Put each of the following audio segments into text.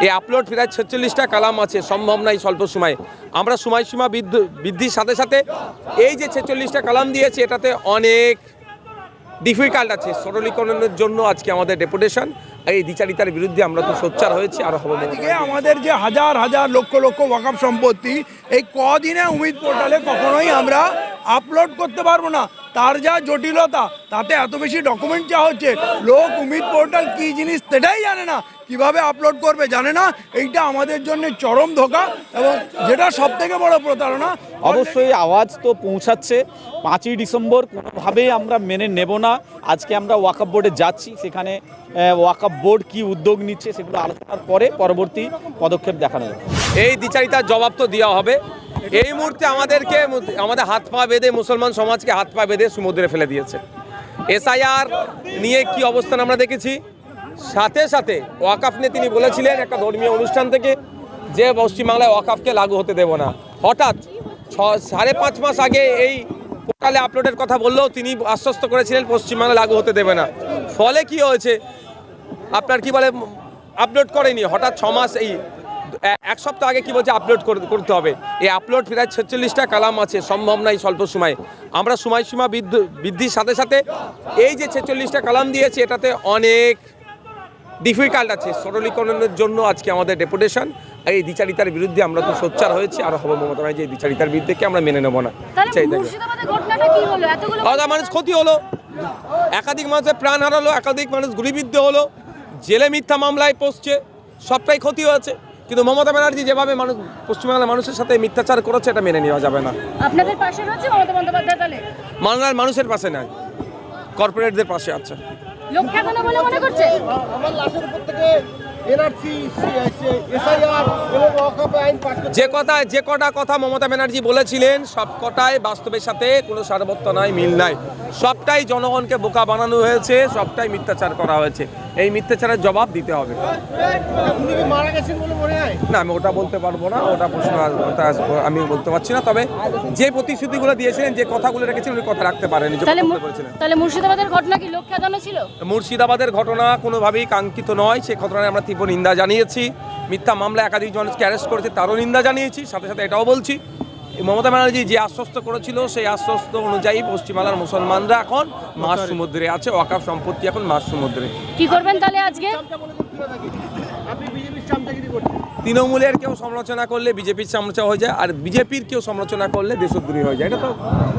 এই আপলোড প্রায় ছেচল্লিশটা কালাম আছে সম্ভব নাই স্বল্প সময়ে। আমরা সময়সীমা বৃদ্ধ- বৃদ্ধির সাথে সাথে এই যে ছেচল্লিশটা কালাম দিয়েছে এটাতে অনেক ডিফিকাল্ট আছে। সরলীকরণের জন্য আজকে আমাদের ডেপুটেশন এই দ্বিচারিতার বিরুদ্ধে আমরা তো সোচ্চার হয়েছি আর হব আমাদের যে হাজার হাজার লক্ষ লক্ষ ওয়াকআপ সম্পত্তি এই কদিনে উমিদ পোর্টালে কখনোই আমরা আপলোড করতে পারব না। তার যা জটিলতা তাতে এত বেশি ডকুমেন্ট যা হচ্ছে লোক উমিদ পোর্টাল কি জিনিস সেটাই জানে না। কীভাবে আপলোড করবে জানে না। এইটা আমাদের জন্য চরম ধোকা এবং যেটা সব থেকে বড় প্রতারণা। অবশ্যই আওয়াজ তো পৌঁছাচ্ছে। পাঁচই ডিসেম্বর কোনোভাবেই আমরা মেনে নেব না। আজকে আমরা ওয়াকআপ বোর্ডে যাচ্ছি। সেখানে ওয়াকআপ বোর্ড কি উদ্যোগ নিচ্ছে সেগুলো আলোচনার পরে পরবর্তী পদক্ষেপ দেখানো যাবে। এই দ্বিচারিতার জবাব তো দেওয়া হবে। এই মুহূর্তে আমাদেরকে আমাদের হাত পা বেঁধে মুসলমান সমাজকে হাত পা বেঁধে সমুদ্রে ফেলে দিয়েছে। এসআইআর নিয়ে কি অবস্থান আমরা দেখেছি? সাথে সাথে ওয়াকাফ নিয়ে তিনি বলেছিলেন একটা ধর্মীয় অনুষ্ঠান থেকে যে পশ্চিমবাংলায় ওয়াকাফকে লাগু হতে দেব না। হঠাৎ ছ, সাড়ে পাঁচ মাস আগে এই পোর্টালে আপলোডের কথা বললেও তিনি আশ্বস্ত করেছিলেন পশ্চিমবাংলা লাগু হতে দেবে না। ফলে কি হয়েছে? আপনার কি বলে, আপলোড করেনি। হঠাৎ ছ মাস এই এক সপ্তাহ আগে কি বলছে আপলোড করতে হবে? এই আপলোড প্রায় ছেচল্লিশটা কালাম আছে সম্ভব নাই স্বল্প সময়ে। আমরা সময়সীমা বৃদ্ধ- বৃদ্ধির সাথে সাথে এই যে ছেচল্লিশটা কালাম দিয়েছে এটাতে অনেক ডিফিকাল্ট আছে। সরলীকরণের জন্য আজকে আমাদের ডেপুটেশন এই দ্বিচারিতার বিরুদ্ধে আমরা তো সোচ্চার হয়েছি। আর হব মমতা ব্যানার্জি এই দ্বিচারিতার বিরুদ্ধে আমরা মেনে নেব না। আলাদা মানুষ ক্ষতি হলো। একাধিক মানুষের প্রাণ হারালো একাধিক মানুষ গুলিবিদ্ধ হলো। জেলে মিথ্যা মামলায় পড়ছে সবটাই ক্ষতি হয়েছে কিন্তু মমতা ব্যানার্জি যেভাবে মানুষ পশ্চিমবাংলার মানুষের সাথে মিথ্যাচার করেছে এটা মেনে নেওয়া যাবে না। আপনাদের পাশে রয়েছে মমতা বন্দ্যোপাধ্যায় তাহলে? বাংলার মানুষের পাশে নাই। কর্পোরেটদের পাশে আছে। লোক ঠেকানো বলে মনে করছে? আমার লাশের উপর থেকে যে কথা যে কটা কথা মমতা ব্যানার্জি বলেছিলেন সব কটাই বাস্তবের সাথে কোনো সারবত্য নাই মিল নাই। সবটাই জনগণকে বোকা বানানো হয়েছে সবটাই মিথ্যাচার করা হয়েছে। এই মিথ্যাচারের জবাব দিতে হবে। উনি কি মারা গেছেন বলে না আমি ওটা বলতে পারব না ওটা প্রশ্ন আমি বলতে পারছি না তবে যে প্রতিশ্রুতিগুলো দিয়েছিলেন যে কথাগুলো রেখেছিলেন উনি কথা রাখতে পারেনি তাহলে মুর্শিদাবাদের ঘটনা কি ছিল? মুর্শিদাবাদের ঘটনা কোনোভাবেই কাঙ্ক্ষিত নয় সে ঘটনায় আমরা তীব্র নিন্দা জানিয়েছি। মিথ্যা মামলা একাধিক মানুষকে অ্যারেস্ট করেছে তারও নিন্দা জানিয়েছি সাথে সাথে এটাও বলছি। মমতা ব্যানার্জি যে আশ্বস্ত করেছিল সেই আশ্বস্ত অনুযায়ী পশ্চিমবাংলার মুসলমানরা এখন মাছ সমুদ্রে আছে ওয়াকাফ সম্পত্তি এখন মাছ সমুদ্রে কি করবেন তাহলে আজকে আপনি বিজেপির চামচাগিরি করছেন তৃণমূলের কেউ সমালোচনা করলে বিজেপির চামচা হয়ে যায় আর বিজেপির কেউ সমালোচনা করলে দেশদ্রোহী হয়ে যায় এটা তো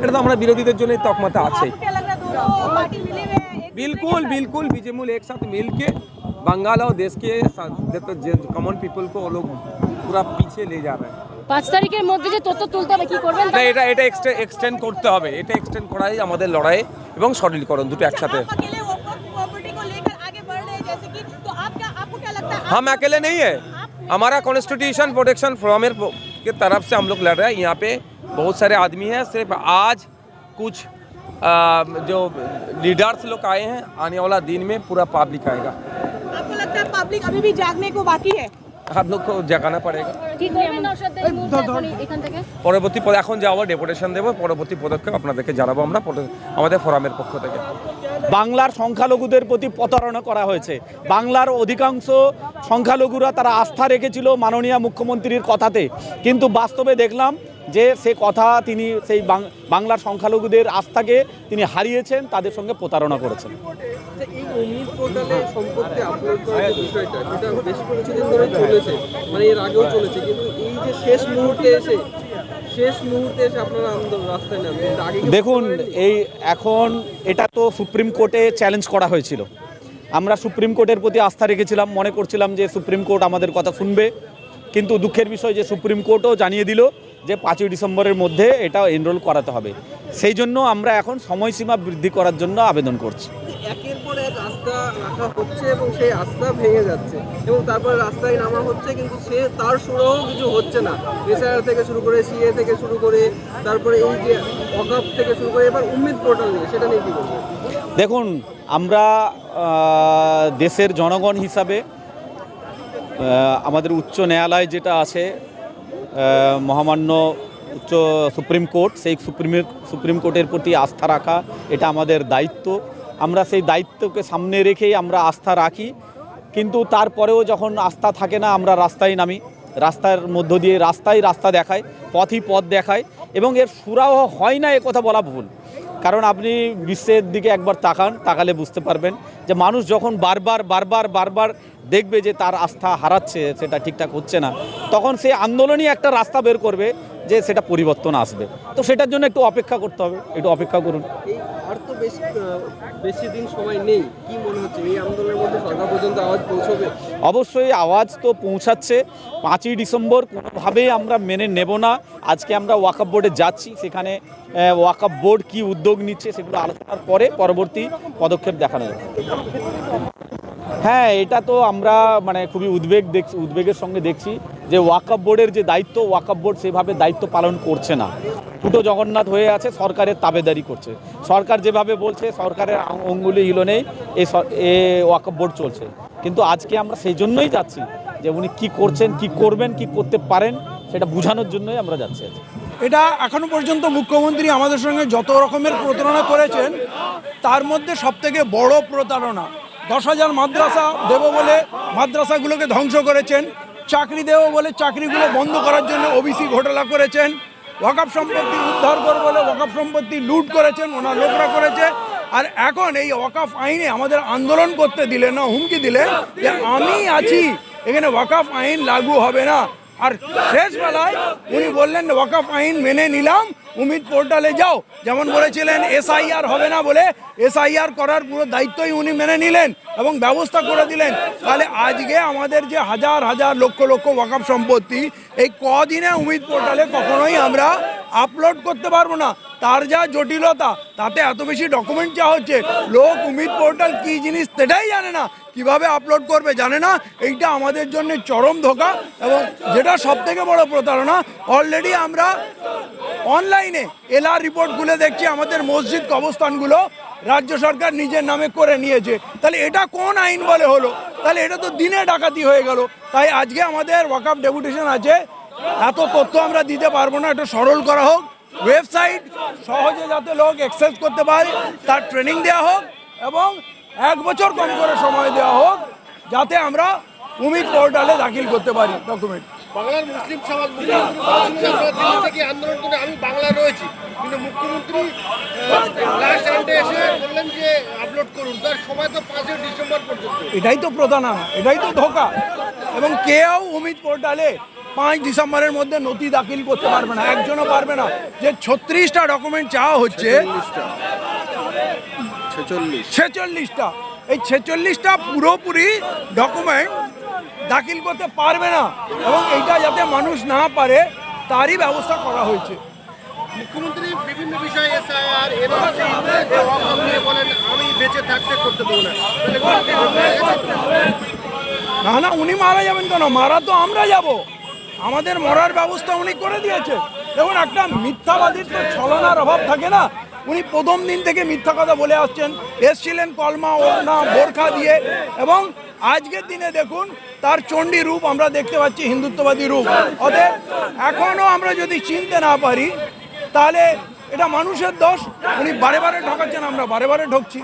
এটা তো আমরা বিরোধীদের জন্য তকমাতা আছেই क्या लग रहा है दोनों पार्टी मिले हुए हैं एक बिल्कुल बिल्कुल बीजेमुल एक साथ मिल के बंगाल और देश के कॉमन पीपल को वो लोग पूरा पीछे ले जा रहे हैं পাঁচ তারিখের মধ্যে যে তথ্য তুলতে হবে কি করবেন না এটা এটা এক্সটেন্ড করতে হবে এটা এক্সটেন্ড করাই আমাদের লড়াই এবং সরলীকরণ দুটো একসাথে आप अकेले प्रॉपर्टी को लेकर आगे बढ़ रहे हैं जैसे कि तो आप क्या आपको क्या लगता है हम अकेले नहीं है हमारा कॉन्स्टिट्यूशन प्रोटेक्शन फोरम की तरफ से हम लोग लड़ रहे हैं यहाँ पे बहुत सारे आदमी हैं सिर्फ आज कुछ आ, जो लीडर्स लोग आए हैं आने वाला दिन में पूरा पब्लिक आएगा आपको लगता है पब्लिक अभी भी जागने को बाकी है হাত লোক জাগানা পারে পরবর্তী এখন যাওয়া ডেপুটেশন দেবো পরবর্তী পদক্ষেপ আপনাদেরকে জানাব আমরা আমাদের ফোরামের পক্ষ থেকে। বাংলার সংখ্যালঘুদের প্রতি প্রতারণা করা হয়েছে। বাংলার অধিকাংশ সংখ্যালঘুরা তারা আস্থা রেখেছিল মাননীয় মুখ্যমন্ত্রীর কথাতে। কিন্তু বাস্তবে দেখলাম যে সে কথা তিনি সেই বাং- বাংলার সংখ্যালঘুদের আস্থাকে তিনি হারিয়েছেন তাদের সঙ্গে প্রতারণা করেছেন। মানে দেখুন এই এখন এটা তো সুপ্রিম কোর্টে চ্যালেঞ্জ করা হয়েছিল। আমরা সুপ্রিম কোর্টের প্রতি আস্থা রেখেছিলাম মনে করছিলাম যে সুপ্রিম কোর্ট আমাদের কথা শুনবে কিন্তু দুঃখের বিষয় যে সুপ্রিম কোর্টও জানিয়ে দিল যে পাঁচই ডিসেম্বরের মধ্যে এটা এনরোল করাতে হবে। সেই জন্য আমরা এখন সময়সীমা বৃদ্ধি করার জন্য আবেদন করছি। একের পর এক আস্থা রাখা হচ্ছে এবং সেই আস্থা ভেঙে যাচ্ছে এবং তারপরে রাস্তায় নামা হচ্ছে কিন্তু সে তার সুরাও কিছু হচ্ছে না। এসআইআর থেকে শুরু করে সিএ থেকে শুরু করে তারপরে এই যে অকাপ থেকে শুরু করে এবার উম্মিদ পোর্টাল নিয়ে সেটা নিয়ে কি বলবেন? দেখুন আমরা দেশের জনগণ হিসাবে আমাদের উচ্চ ন্যায়ালয় যেটা আছে মহামান্য উচ্চ সুপ্রিম কোর্ট, সেই সুপ্রিম সুপ্রিম কোর্টের প্রতি আস্থা রাখা, এটা আমাদের দায়িত্ব। আমরা সেই দায়িত্বকে সামনে রেখেই আমরা আস্থা রাখি। কিন্তু তারপরেও যখন আস্থা থাকে না, আমরা রাস্তায় নামি। রাস্তার মধ্য দিয়ে রাস্তায় রাস্তা দেখায়, পথই পথ দেখায়, এবং এর সুরাহ হয় না, এ কথা বলা ভুল। কারণ আপনি বিশ্বের দিকে একবার তাকান, তাকালে বুঝতে পারবেন যে মানুষ যখন বারবার বারবার বারবার দেখবে যে তার আস্থা হারাচ্ছে সেটা ঠিকঠাক হচ্ছে না তখন সে আন্দোলনই একটা রাস্তা বের করবে যে সেটা পরিবর্তন আসবে। তো সেটার জন্য একটু অপেক্ষা করতে হবে একটু অপেক্ষা করুন। আর তো বেশি বেশি দিন সময় নেই কি মনে হচ্ছে? এই আন্দোলনের মধ্যে সরকার পর্যন্ত আওয়াজ পৌঁছবে? অবশ্যই আওয়াজ তো পৌঁছাচ্ছে পাঁচই ডিসেম্বর কোনোভাবেই আমরা মেনে নেব না। আজকে আমরা ওয়াকআপ বোর্ডে যাচ্ছি সেখানে ওয়াকআপ বোর্ড কি উদ্যোগ নিচ্ছে সেগুলো আলোচনার পরে পরবর্তী পদক্ষেপ দেখানো যাবে। হ্যাঁ এটা তো আমরা মানে খুবই উদ্বেগ দেখছি উদ্বেগের সঙ্গে দেখছি যে ওয়াকআপ বোর্ডের যে দায়িত্ব, ওয়াকআপ বোর্ড সেভাবে দায়িত্ব পালন করছে না। দুটো জগন্নাথ হয়ে আছে, সরকারের তাবেদারি করছে। সরকার যেভাবে বলছে, সরকারের অঙ্গুলি হিলনেই এ এ ওয়াকআপ বোর্ড চলছে। কিন্তু আজকে আমরা সেই জন্যই যাচ্ছি যে উনি কি করছেন, কি করবেন, কি করতে পারেন, সেটা বোঝানোর জন্যই আমরা যাচ্ছি এটা এখনও পর্যন্ত মুখ্যমন্ত্রী আমাদের সঙ্গে যত রকমের প্রতারণা করেছেন তার মধ্যে সবথেকে বড় প্রতারণা। দশ হাজার মাদ্রাসা দেব বলে মাদ্রাসাগুলোকে ধ্বংস করেছেন, চাকরি দেব বলে চাকরিগুলো বন্ধ করার জন্য ওবিসি ঘোটালা করেছেন ওয়াকাপ সম্পত্তি উদ্ধার করব বলে ওয়াকাপ সম্পত্তি লুট করেছেন, ওনার লোকরা করেছে। আর এখন এই ওয়াকাফ আইনে আমাদের আন্দোলন করতে দিলেন না, হুমকি দিলেন যে আমি আছি, এখানে ওয়াকাফ আইন লাগু হবে না। আর শেষ বেলায় উনি বললেন, ওয়াকাফ আইন মেনে নিলাম, উমিদ পোর্টালে যাও। যেমন বলেছিলেন, এসআইআর হবে না বলে এসআইআর করার পুরো দায়িত্বই উনি মেনে নিলেন এবং ব্যবস্থা করে দিলেন। তাহলে আজকে আমাদের যে হাজার হাজার লক্ষ লক্ষ ওয়াকাফ সম্পত্তি, এই কদিনে উমিদ পোর্টালে কখনোই আমরা আপলোড করতে পারব না। তার যা জটিলতা, তাতে এত বেশি ডকুমেন্ট যা হচ্ছে। লোক উমিদ পোর্টাল কি জিনিস সেটাই জানে না। কীভাবে আপলোড করবে জানে না। এইটা আমাদের জন্য চরম ধোকা এবং যেটা সব থেকে বড় প্রতারণা অলরেডি আমরা অনলাইনে এলআর রিপোর্ট খুলে দেখছি, আমাদের মসজিদ কবস্থানগুলো রাজ্য সরকার নিজের নামে করে নিয়েছে। তাহলে এটা কোন আইন বলে হলো? তাহলে এটা তো দিনে ডাকাতি হয়ে গেল। তাই আজকে আমাদের ওয়াকআপ ডেপুটেশন আছে এত তথ্য আমরা দিতে পারব না এটা সরল করা হোক। ওয়েবসাইট সহজে যাতে লোক অ্যাক্সেস করতে পারে তার ট্রেনিং দেওয়া হোক এবং এক বছর কম করে সময় দেওয়া হোক যাতে আমরা উমিদ পোর্টালে দাখিল করতে পারি ডকুমেন্ট বাংলার মুসলিম সমাজ থেকে আন্দোলন করে আমি বাংলা রয়েছি। কিন্তু মুখ্যমন্ত্রী লাস্ট এসে বললেন যে আপলোড করুন। তার সময় তো পাঁচই ডিসেম্বর পর্যন্ত। এটাই তো প্রতারণা এটাই তো ধোকা। এবং কেউ উমিদ পোর্টালে পাঁচ ডিসেম্বরের মধ্যে নথি দাখিল করতে পারবে না একজনও পারবে না। যে ছত্রিশটা ডকুমেন্ট চাওয়া হচ্ছে ছেচল্লিশটা। এই ছেচল্লিশটা পুরোপুরি ডকুমেন্ট দাখিল করতে পারবে না এবং এইটা যাতে মানুষ না পারে তারই ব্যবস্থা করা হয়েছে। মুখ্যমন্ত্রী বিভিন্ন বিষয়ে এসআইআর বলেন আমি বেঁচে থাকতে করতে দেবো না। না না উনি মারা যাবেন কেন? মারা তো আমরা যাব। আমাদের মরার ব্যবস্থা উনি করে দিয়েছে। দেখুন, একটা মিথ্যাবাদীর তো ছলনার অভাব থাকে না। উনি প্রথম দিন থেকে মিথ্যা কথা বলে আসছেন। এসছিলেন কলমা, ওড়না, বোরখা দিয়ে এবং আজকের দিনে দেখুন, তার চণ্ডী রূপ আমরা দেখতে পাচ্ছি, হিন্দুত্ববাদী রূপ। অতএব এখনও আমরা যদি চিনতে না পারি, তাহলে এটা মানুষের দোষ। উনি বারে বারে ঠকাচ্ছেন, আমরা বারে বারে ঠকছি।